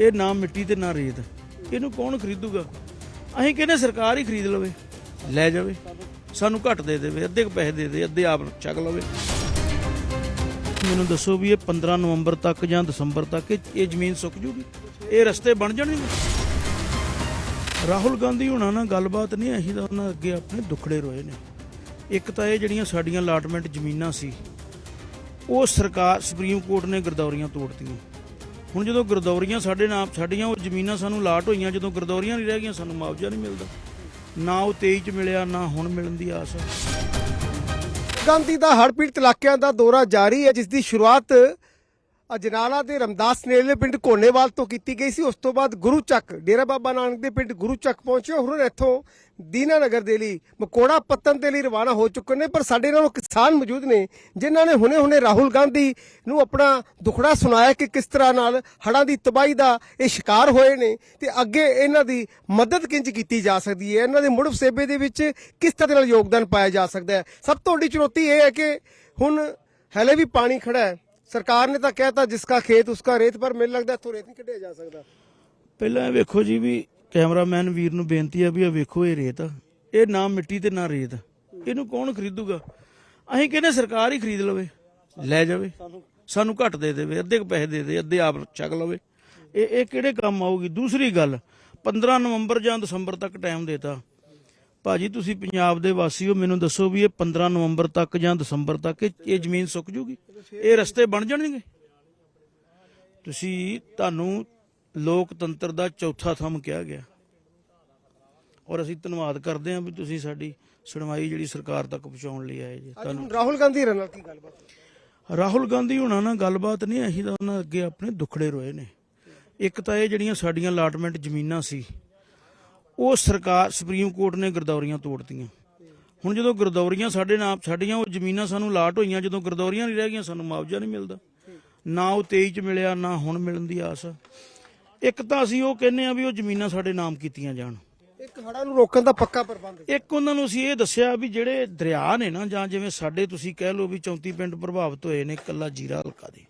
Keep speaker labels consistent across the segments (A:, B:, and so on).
A: ਇਹ ਨਾ ਮਿੱਟੀ ਤੇ ਨਾ ਰੇਤ। ਇਹਨੂੰ ਕੌਣ ਖਰੀਦੂਗਾ? ਅਸੀਂ ਕਹਿੰਦੇ ਸਰਕਾਰ ਹੀ ਖਰੀਦ ਲਵੇ। ਲੈ ਜਾਵੇ। ਸਾਨੂੰ ਘੱਟ ਦੇ ਦੇਵੇ, ਅੱਧੇ ਕੁ ਪੈਸੇ ਦੇ ਦੇ, ਅੱਧੇ ਆਪ ਚੱਕ ਲਵੇ। ਮੈਨੂੰ ਦੱਸੋ ਵੀ ਇਹ 15 ਨਵੰਬਰ ਤੱਕ ਜਾਂ ਦਸੰਬਰ ਤੱਕ ਇਹ- ਇਹ ਜ਼ਮੀਨ ਸੁੱਕ ਜੂਗੀ? ਇਹ ਰਸਤੇ ਬਣ ਜਾਣਗੇ? ਰਾਹੁਲ ਗਾਂਧੀ ਹੋਣਾ ਨਾਲ ਗੱਲਬਾਤ ਨਹੀਂ, ਅਸੀਂ ਤਾਂ ਉਹਨਾਂ ਅੱਗੇ ਆਪਣੇ ਦੁੱਖੜੇ ਰੋਏ ਨੇ। ਇੱਕ ਤਾਂ ਇਹ ਜਿਹੜੀਆਂ ਸਾਡੀਆਂ ਅਲਾਟਮੈਂਟ ਜ਼ਮੀਨਾਂ ਸੀ, ਉਹ ਸਰਕਾਰ ਸੁਪਰੀਮ ਕੋਰਟ ਨੇ ਗਰਦੌਰੀਆਂ ਤੋੜਤੀਆਂ। ਹੁਣ ਜਦੋਂ ਗਰਦੌਰੀਆਂ ਸਾਡੇ ਨਾਮ ਸਾਡੀਆਂ ਉਹ ਜ਼ਮੀਨਾਂ ਸਾਨੂੰ ਲਾਟ ਹੋਈਆਂ, ਜਦੋਂ ਗਰਦੌਰੀਆਂ ਨਹੀਂ ਰਹਿ ਗਈਆਂ, ਸਾਨੂੰ ਮੁਆਵਜ਼ਾ ਨਹੀਂ ਮਿਲਦਾ। ਨਾ ਉਹ 23 ਚ ਮਿਲਿਆ, ਨਾ ਹੁਣ ਮਿਲਣ ਦੀ ਆਸ ਹੈ
B: ਗਾਂਧੀ ਦਾ ਹੜ੍ਹ ਪੀੜਤ ਇਲਾਕਿਆਂ ਦਾ ਦੌਰਾ ਜਾਰੀ ਹੈ, ਜਿਸ ਦੀ ਸ਼ੁਰੂਆਤ ਅਜਨਾਲਾ ਦੇ ਰਮਦਾਸ ਨੇੜਲੇ ਪਿੰਡ ਕੋਨੇਵਾਲ ਤੋਂ ਕੀਤੀ ਗਈ ਸੀ। ਉਸ ਤੋਂ ਬਾਅਦ ਗੁਰੂ ਚੱਕ, ਡੇਰਾ ਬਾਬਾ ਨਾਨਕ ਦੇ ਪਿੰਡ ਗੁਰੂ ਚੱਕ ਪਹੁੰਚੇ ਹੁਣ ਇੱਥੋਂ ਦੀਨਾਨਗਰ ਦੇ ਲਈ, ਮਕੋੜਾ ਪੱਤਨ ਦੇ ਲਈ ਰਵਾਨਾ ਹੋ ਚੁੱਕੇ ਨੇ। ਪਰ ਸਾਡੇ ਨਾਲ ਕਿਸਾਨ ਮੌਜੂਦ ਨੇ, ਜਿਨ੍ਹਾਂ ਨੇ ਹੁਣੇ-ਹੁਣੇ ਰਾਹੁਲ ਗਾਂਧੀ ਨੂੰ ਆਪਣਾ ਦੁਖੜਾ ਸੁਣਾਇਆ ਕਿ ਕਿਸ ਤਰ੍ਹਾਂ ਨਾਲ ਹੜ੍ਹਾਂ ਦੀ ਤਬਾਹੀ ਦਾ ਇਹ ਸ਼ਿਕਾਰ ਹੋਏ ਨੇ ਤੇ ਅੱਗੇ ਇਹਨਾਂ ਦੀ ਮਦਦ ਕਿੰਜ ਕੀਤੀ ਜਾ ਸਕਦੀ ਹੈ? ਇਹਨਾਂ ਦੇ ਮੁੜ ਵਸੇਬੇ ਦੇ ਵਿੱਚ ਕਿਸ ਤਰ੍ਹਾਂ ਨਾਲ ਯੋਗਦਾਨ ਪਾਇਆ ਜਾ ਸਕਦਾ ਹੈ? ਸਭ ਤੋਂ ਵੱਡੀ ਚੁਣੌਤੀ ਇਹ ਹੈ ਕਿ ਹੁਣ ਹਲੇ ਵੀ ਪਾਣੀ ਖੜਾ ਹੈ। ਸਰਕਾਰ ਨੇ ਤਾਂ ਕਹਿਤਾ ਜਿਸਕਾ ਖੇਤ ਉਸਕਾ ਰੇਤ, ਪਰ ਮੈਨੂੰ ਲੱਗਦਾ ਇੱਥੋਂ ਰੇਤ ਨਹੀਂ ਕੱਢਿਆ ਜਾ ਸਕਦਾ।
A: ਪਹਿਲਾਂ ਇਹ ਵੇਖੋ ਜੀ ਵੀ ਕੈਮਰਾਮੈਨ ਵੀਰ ਨੂੰ ਬੇਨਤੀ ਆ ਵੀ ਇਹ ਵੇਖੋ ਇਹ ਰੇਤ। ਆ। ਇਹ ਨਾ ਮਿੱਟੀ ਤੇ ਨਾ ਰੇਤ। ਇਹਨੂੰ ਕੌਣ ਖਰੀਦੂਗਾ? ਅਸੀਂ ਕਹਿੰਦੇ ਸਰਕਾਰ ਹੀ ਖਰੀਦ ਲਵੇ। ਲੈ ਜਾਵੇ। ਸਾਨੂੰ ਘੱਟ ਦੇ ਦੇਵੇ, ਅੱਧੇ ਕੁ ਪੈਸੇ ਦੇ ਦੇ, ਅੱਧੇ ਆਪ ਚੱਕ ਲਵੇ। ਇਹ ਇਹ ਕਿਹੜੇ ਕੰਮ ਆਊਗੀ? ਦੂਸਰੀ ਗੱਲ 15 ਨਵੰਬਰ ਜਾਂ ਦਸੰਬਰ ਤੱਕ ਟਾਈਮ ਦੇਤਾ। ਭਾਜੀ ਤੁਸੀਂ ਪੰਜਾਬ ਦੇ ਵਾਸੀ ਹੋ ਮੈਨੂੰ ਦੱਸੋ ਵੀ ਇਹ 15 ਨਵੰਬਰ ਤੱਕ ਜਾਂ ਦਸੰਬਰ ਤੱਕ ਇਹ ਜ਼ਮੀਨ ਸੁੱਕ ਜੂਗੀ? ਇਹ ਰਸਤੇ ਬਣ ਜਾਣਗੇ? ਤੁਸੀਂ ਤੁਹਾਨੂੰ ਲੋਕਤੰਤਰ ਦਾ ਚੌਥਾ ਥੰਮ ਕਿਹਾ ਗਿਆ। ਔਰ ਅਸੀਂ ਧੰਨਵਾਦ ਕਰਦੇ ਹਾਂ ਵੀ ਤੁਸੀਂ ਸਾਡੀ ਸੁਣਵਾਈ ਜਿਹੜੀ ਸਰਕਾਰ ਤੱਕ ਪਹੁੰਚਾਉਣ ਲਈ ਆਏ ਜੀ।
B: ਹੁਣ ਰਾਹੁਲ ਗਾਂਧੀ ਨਾਲ ਕੀ ਗੱਲਬਾਤ?
A: ਰਾਹੁਲ ਗਾਂਧੀ ਹੁਣਾਂ ਨਾਲ ਗੱਲਬਾਤ ਨਹੀਂ ਅਸੀਂ ਤਾਂ ਉਹਨਾਂ ਅੱਗੇ ਆਪਣੇ ਦੁੱਖੜੇ ਰੋਏ ਨੇ। ਇੱਕ ਤਾਂ ਇਹ ਜਿਹੜੀਆਂ ਸਾਡੀਆਂ ਅਲਾਟਮੈਂਟ ਜ਼ਮੀਨਾਂ ਸੀ ਉਹ ਸਰਕਾਰ ਸੁਪਰੀਮ ਕੋਰਟ ਨੇ ਗਰਦੌਰੀਆਂ ਤੋੜਤੀਆਂ। ਹੁਣ ਜਦੋਂ ਗਰਦੌਰੀਆਂ ਸਾਡੇ ਨਾਮ ਸਾਡੀਆਂ ਉਹ ਜ਼ਮੀਨਾਂ ਸਾਨੂੰ ਲਾਟ ਹੋਈਆਂ ਜਦੋਂ ਗਰਦੌਰੀਆਂ ਨਹੀਂ ਰਹਿ ਗਈਆਂ ਸਾਨੂੰ ਮੁਆਵਜ਼ਾ ਨਹੀਂ ਮਿਲਦਾ। ਨਾ ਉਹ 23 ਚ ਮਿਲਿਆ ਨਾ ਹੁਣ ਮਿਲਣ ਦੀ ਆਸ। ਇੱਕ ਤਾਂ ਅਸੀਂ ਉਹ ਕਹਿੰਦੇ ਆ ਵੀ ਉਹ ਜ਼ਮੀਨਾਂ ਸਾਡੇ ਨਾਮ ਕੀਤੀਆਂ ਜਾਣ।
B: ਇੱਕ ਹੜ੍ਹਾਂ ਨੂੰ ਰੋਕਣ ਦਾ ਪੱਕਾ ਪ੍ਰਬੰਧ
A: ਇੱਕ ਉਹਨਾਂ ਨੂੰ ਅਸੀਂ ਇਹ ਦੱਸਿਆ ਵੀ ਜਿਹੜੇ ਦਰਿਆ ਨੇ ਨਾ ਜਾਂ ਜਿਵੇਂ ਸਾਡੇ ਤੁਸੀਂ ਕਹਿ ਲਓ ਵੀ 34 ਪਿੰਡ ਪ੍ਰਭਾਵਿਤ ਹੋਏ ਨੇ ਕੱਲਾ ਜੀਰਾ ਹਲਕਾ ਦੇ।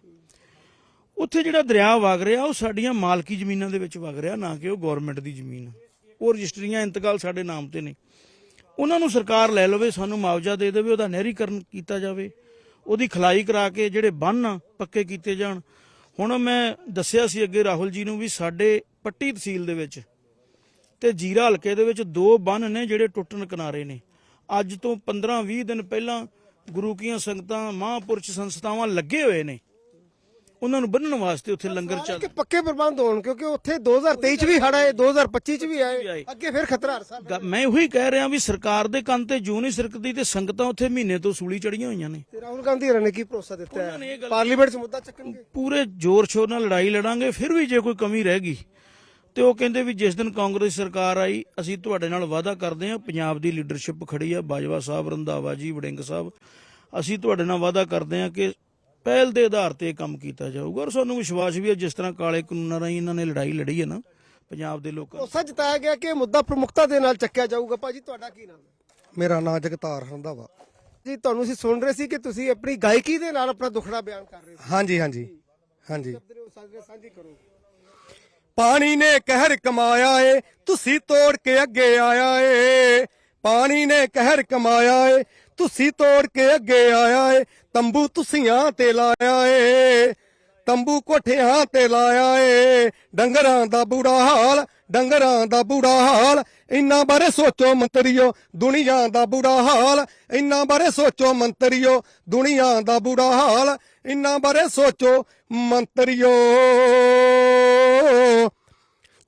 A: ਉੱਥੇ ਜਿਹੜਾ ਦਰਿਆ ਵਗ ਰਿਹਾ ਉਹ ਸਾਡੀਆਂ ਮਾਲਕੀ ਜ਼ਮੀਨਾਂ ਦੇ ਵਿੱਚ ਵਗ ਰਿਹਾ ਨਾ ਕਿ ਉਹ ਗਵਰਨਮੈਂਟ ਦੀ ਜ਼ਮੀਨ। ਉਹ ਰਜਿਸਟਰੀਆਂ ਇੰਤਕਾਲ ਸਾਡੇ ਨਾਮ ਤੇ ਨੇ। ਉਹਨਾਂ ਨੂੰ ਸਰਕਾਰ ਲੈ ਲਵੇ, ਸਾਨੂੰ ਮੁਆਵਜ਼ਾ ਦੇ ਦੇਵੇ, ਉਹਦਾ ਨਹਿਰੀਕਰਨ ਕੀਤਾ ਜਾਵੇ, ਉਹਦੀ ਖਲਾਈ ਕਰਾ ਕੇ ਜਿਹੜੇ ਬੰਨ ਆ, ਪੱਕੇ ਕੀਤੇ ਜਾਣ। ਹੁਣ ਮੈਂ ਦੱਸਿਆ ਸੀ ਅੱਗੇ ਰਾਹੁਲ ਜੀ ਨੂੰ ਵੀ ਸਾਡੇ ਪੱਟੀ ਤਹਿਸੀਲ ਦੇ ਵਿੱਚ ਤੇ ਜੀਰਾ ਹਲਕੇ ਦੇ ਵਿੱਚ ਦੋ ਬੰਨ ਨੇ ਜਿਹੜੇ ਟੁੱਟਣ ਕਿਨਾਰੇ ਨੇ। ਅੱਜ ਤੋਂ 15-20 ਦਿਨ ਪਹਿਲਾਂ ਗੁਰੂ ਕੀਆਂ ਸੰਗਤਾਂ, ਮਹਾਂਪੁਰਸ਼ ਸੰਸਥਾਵਾਂ ਲੱਗੇ ਹੋਏ ਨੇ। ਉਹਨਾਂ ਨੂੰ ਬੰਨਣ ਵਾਸਤੇ ਉੱਥੇ ਲੰਗਰ ਚੱਲ
B: ਕਿ ਪੱਕੇ ਪ੍ਰਬੰਧ ਹੋਣ ਕਿਉਂਕਿ ਉੱਥੇ 2023 ਚ ਵੀ ਹੜ੍ਹ ਆਏ 2025 ਚ ਵੀ ਆਏ
A: ਆਏ।
B: ਅੱਗੇ ਫਿਰ ਖਤਰਾ ਹਰ ਸਾਲ।
A: ਗ- ਮੈਂ ਉਹੀ ਕਹਿ ਰਿਹਾ ਵੀ ਸਰਕਾਰ ਦੇ ਕੰਨ ਤੇ ਜੂ ਨਹੀਂ ਸਰਕਦੀ ਤੇ ਸੰਗਤਾਂ ਉੱਥੇ ਮਹੀਨੇ ਤੋਂ ਸੂਲੀ ਚੜੀਆਂ ਹੋਈਆਂ ਨੇ।
B: ਤੇ ਰਾਹੁਲ ਗਾਂਧੀ ਹੋਰਾਂ ਨੇ ਕੀ ਭਰੋਸਾ ਦਿੱਤਾ
A: ਉਹਨਾਂ ਨੇ
B: ਹੈ
A: ਇਹ ਗੱਲ-
B: ਪਾਰਲੀਮੈਂਟ 'ਚ ਮੁੱਦਾ ਚੱਕਣਗੇ?
A: ਪੂਰੇ ਜ਼ੋਰ ਸ਼ੋਰ ਨਾਲ ਲੜਾਈ ਲੜਾਂਗੇ ਫਿਰ ਵੀ ਜੇ ਕੋਈ ਕਮੀ ਰਹਿ ਗਈ ਤੇ ਉਹ ਕਹਿੰਦੇ ਵੀ ਜਿਸ ਦਿਨ ਕਾਂਗਰਸ ਸਰਕਾਰ ਆਈ ਅਸੀਂ ਤੁਹਾਡੇ ਨਾਲ ਵਾਅਦਾ ਕਰਦੇ ਹਾਂ ਪੰਜਾਬ ਦੀ ਲੀਡਰਸ਼ਿਪ ਖੜੀ ਆ ਬਾਜਵਾ ਸਾਹਿਬ ਰੰਧਾਵਾ ਜੀ ਵੜਿੰਗ ਸਾਹਿਬ ਅਸੀਂ ਤੁਹਾਡੇ ਨਾਲ ਵਾਅਦਾ ਕਰਦੇ ਹਾਂ ਕਿ ਪਹਿਲ ਦੇ ਆਧਾਰ ਤੇ ਇਹ ਕੰਮ ਕੀਤਾ ਜਾਊਗਾ। ਔਰ ਸਾਨੂੰ ਵਿਸ਼ਵਾਸ ਵੀ ਹੈ ਜਿਸ ਤਰ੍ਹਾਂ ਕਾਲੇ ਕਾਨੂੰਨਾਂ ਰਾਹੀਂ ਇਹਨਾਂ ਨੇ ਲੜਾਈ ਲੜੀ ਹੈ ਨਾ ਪੰਜਾਬ ਦੇ ਲੋਕਾਂ
B: ਭਰੋਸਾ ਜਤਾਇਆ ਗਿਆ ਕਿ ਇਹ ਮੁੱਦਾ ਪ੍ਰਮੁਖਤਾ ਦੇ ਨਾਲ ਚੱਕਿਆ ਜਾਊਗਾ। ਭਾਜੀ ਤੁਹਾਡਾ ਕੀ ਨਾਮ? ਹੈ
C: ਮੇਰਾ ਨਾਂ ਜਗਤਾਰ ਰੰਧਾਵਾ।
B: ਜੀ ਤੁਹਾਨੂੰ ਅਸੀਂ ਸੁਣ ਰਹੇ ਸੀ ਕਿ ਤੁਸੀਂ ਆਪਣੀ ਗਾਇਕੀ ਦੇ ਨਾਲ ਆਪਣਾ ਦੁਖੜਾ ਬਿਆਨ ਕਰ ਰਹੇ ਹੋ
C: ਹਾਂਜੀ ਹਾਂਜੀ ਹਾਂਜੀ।
B: ਸਾਂਝੀ ਕਰੋ।
C: ਪਾਣੀ ਨੇ ਕਹਿਰ ਕਮਾਇਆ ਏ ਤੁਸੀਂ ਤੋੜ ਕੇ ਅੱਗੇ ਆਇਆ ਏ। ਪਾਣੀ ਨੇ ਕਹਿਰ ਕਮਾਇਆ ਏ ਤੁਸੀਂ ਤੋੜ ਕੇ ਅੱਗੇ ਆਇਆ ਏ। ਤੰਬੂ ਤੁਸੀਆਂ ਤੇ ਲਾਇਆ ਏ, ਤੰਬੂ ਕੋਠਿਆਂ ਤੇ ਲਾਇਆ ਏ। ਡੰਗਰਾਂ ਦਾ ਬੁਰਾ ਹਾਲ, ਡੰਗਰਾਂ ਦਾ ਬੁਰਾ ਹਾਲ, ਇੰਨਾ ਬਾਰੇ ਸੋਚੋ ਮੰਤਰੀਓ, ਦੁਨੀਆ ਦਾ ਬੁਰਾ ਹਾਲ, ਇੰਨਾ ਬਾਰੇ ਸੋਚੋ ਮੰਤਰੀਓ, ਦੁਨੀਆ ਦਾ ਬੁਰਾ ਹਾਲ, ਇੰਨਾ ਬਾਰੇ ਸੋਚੋ ਮੰਤਰੀਓ।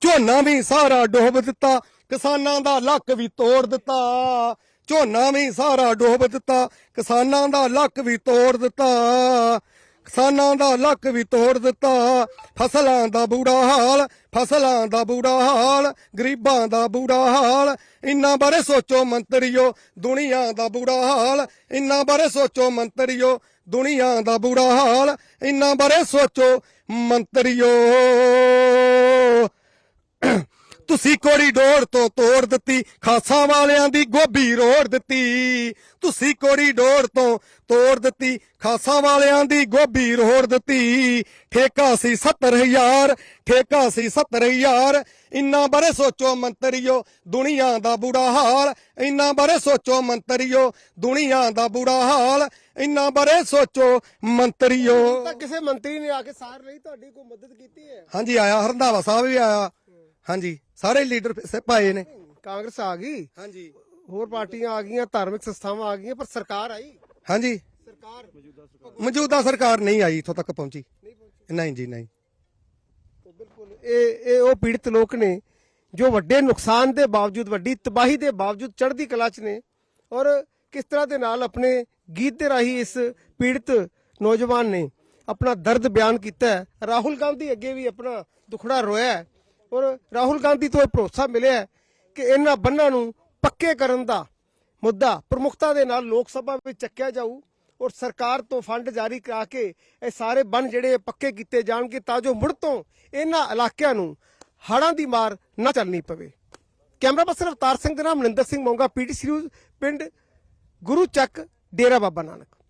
C: ਝੋਨਾ ਵੀ ਸਾਰਾ ਡੋਬ ਦਿੱਤਾ, ਕਿਸਾਨਾਂ ਦਾ ਲੱਕ ਵੀ ਤੋੜ ਦਿੱਤਾ। ਝੋਨਾ ਵੀ ਸਾਰਾ ਡੋਬ ਦਿੱਤਾ, ਕਿਸਾਨਾਂ ਦਾ ਲੱਕ ਵੀ ਤੋੜ ਦਿੱਤਾ। ਕਿਸਾਨਾਂ ਦਾ ਲੱਕ ਵੀ ਤੋੜ ਦਿੱਤਾ। ਫਸਲਾਂ ਦਾ ਬੁਰਾ ਹਾਲ, ਫਸਲਾਂ ਦਾ ਬੁਰਾ ਹਾਲ, ਗਰੀਬਾਂ ਦਾ ਬੁਰਾ ਹਾਲ। ਇੰਨਾ ਬਾਰੇ ਸੋਚੋ ਮੰਤਰੀਓ, ਦੁਨੀਆ ਦਾ ਬੁਰਾ ਹਾਲ। ਇੰਨਾ ਬਾਰੇ ਸੋਚੋ ਮੰਤਰੀਓ, ਦੁਨੀਆ ਦਾ ਬੁਰਾ ਹਾਲ। ਇੰਨਾ ਬਾਰੇ ਸੋਚੋ ਮੰਤਰੀਓ। ਤੁਸੀਂ ਕੋਰੀਡੋਰ ਤੋਂ ਤੋੜ ਦਿੱਤੀ, ਖਾਸਾਂ ਵਾਲਿਆਂ ਦੀ ਗੋਭੀ ਰੋੜ ਦਿੱਤੀ। ਤੁਸੀਂ ਕੋਰੀਡੋਰ ਤੋਂ ਤੋੜ ਦਿੱਤੀ, ਖਾਸਾਂ ਵਾਲਿਆਂ ਦੀ ਗੋਭੀ ਰੋੜ ਦਿੱਤੀ। ਠੇਕਾ ਸੀ 70000 ਠੇਕਾ ਸੀ 70000 ਇੰਨਾ ਬਾਰੇ ਸੋਚੋ ਮੰਤਰੀਓ ਦੁਨੀਆ ਦਾ ਬੁਰਾ ਹਾਲ। ਇੰਨਾ ਬਾਰੇ ਸੋਚੋ ਮੰਤਰੀਓ ਦੁਨੀਆ ਦਾ ਬੁਰਾ ਹਾਲ। ਇੰਨਾ ਬਾਰੇ ਸੋਚੋ ਮੰਤਰੀਓ।
B: ਤਾਂ ਕਿਸੇ ਮੰਤਰੀ ਨੇ ਆ ਕੇ ਸਾਰ ਲਈ ਤੁਹਾਡੀ ਕੋਈ ਮਦਦ ਕੀਤੀ ਹੈ?
C: ਹਾਂਜੀ ਆਇਆ ਹਰੰਦਾਵਾ ਸਾਹਿਬ ਵੀ ਆਇਆ। ਹਾਂਜੀ ਸਾਰੇ ਲੀਡਰ ਪਾਏ ਨੇ।
B: ਕਾਂਗਰਸ ਆ ਗਈ।
C: ਹਾਂਜੀ।
B: ਹੋਰ ਪਾਰਟੀਆਂ ਆ ਗਈਆਂ ਧਾਰਮਿਕ ਸੰਸਥਾਵਾਂ ਆ ਗਈਆਂ ਪਰ ਸਰਕਾਰ ਆਈ?
C: ਹਾਂਜੀ।
B: ਸਰਕਾਰ?
C: ਮੌਜੂਦਾ ਸਰਕਾਰ ਨਹੀਂ ਆਈ ਇੱਥੋਂ ਤੱਕ ਪਹੁੰਚੀ? ਨਹੀਂ ਜੀ ਨਹੀਂ।
B: ਇਹ ਇਹ ਉਹ ਪੀੜਤ ਲੋਕ ਨੇ ਜੋ ਵੱਡੇ ਨੁਕਸਾਨ ਦੇ ਬਾਵਜੂਦ, ਵੱਡੀ ਤਬਾਹੀ ਦੇ ਬਾਵਜੂਦ ਚੜ੍ਹਦੀ ਕਲਾ 'ਚ ਨੇ ਔਰ ਕਿਸ ਤਰ੍ਹਾਂ ਦੇ ਨਾਲ ਆਪਣੇ ਗੀਤ ਦੇ ਰਾਹੀਂ ਇਸ ਪੀੜਤ ਨੌਜਵਾਨ ਨੇ ਆਪਣਾ ਦਰਦ ਬਿਆਨ ਕੀਤਾ ਹੈ। ਰਾਹੁਲ ਗਾਂਧੀ ਅੱਗੇ ਵੀ ਆਪਣਾ ਦੁਖੜਾ ਰੋਇਆ ਹੈ ਔਰ ਰਾਹੁਲ ਗਾਂਧੀ ਤੋਂ ਇਹ ਭਰੋਸਾ ਮਿਲਿਆ ਹੈ ਕਿ ਇਹਨਾਂ ਬੰਨਾਂ ਨੂੰ ਪੱਕੇ ਕਰਨ ਦਾ ਮੁੱਦਾ ਪ੍ਰਮੁਖਤਾ ਦੇ ਨਾਲ ਲੋਕ ਸਭਾ ਵਿੱਚ ਚੱਕਿਆ ਜਾਊ। ਔਰ ਸਰਕਾਰ ਤੋਂ ਫੰਡ ਜਾਰੀ ਕਰਾ ਕੇ ਇਹ ਸਾਰੇ ਬੰਨ ਜਿਹੜੇ ਪੱਕੇ ਕੀਤੇ ਜਾਣਗੇ ਤਾਂ ਜੋ ਮੁੜ ਤੋਂ ਇਹਨਾਂ ਇਲਾਕਿਆਂ ਨੂੰ ਹੜ੍ਹਾਂ ਦੀ ਮਾਰ ਨਾ ਚੱਲਣੀ ਪਵੇ। ਕੈਮਰਾ ਪਰਸਨ ਅਵਤਾਰ ਸਿੰਘ ਦੇ ਨਾਮ ਮਨਿੰਦਰ ਸਿੰਘ ਮੋਂਗਾ ਪੀਟੀਸੀ ਨਿਊਜ਼, ਪਿੰਡ ਗੁਰੂ ਚੱਕ, ਡੇਰਾ ਬਾਬਾ ਨਾਨਕ।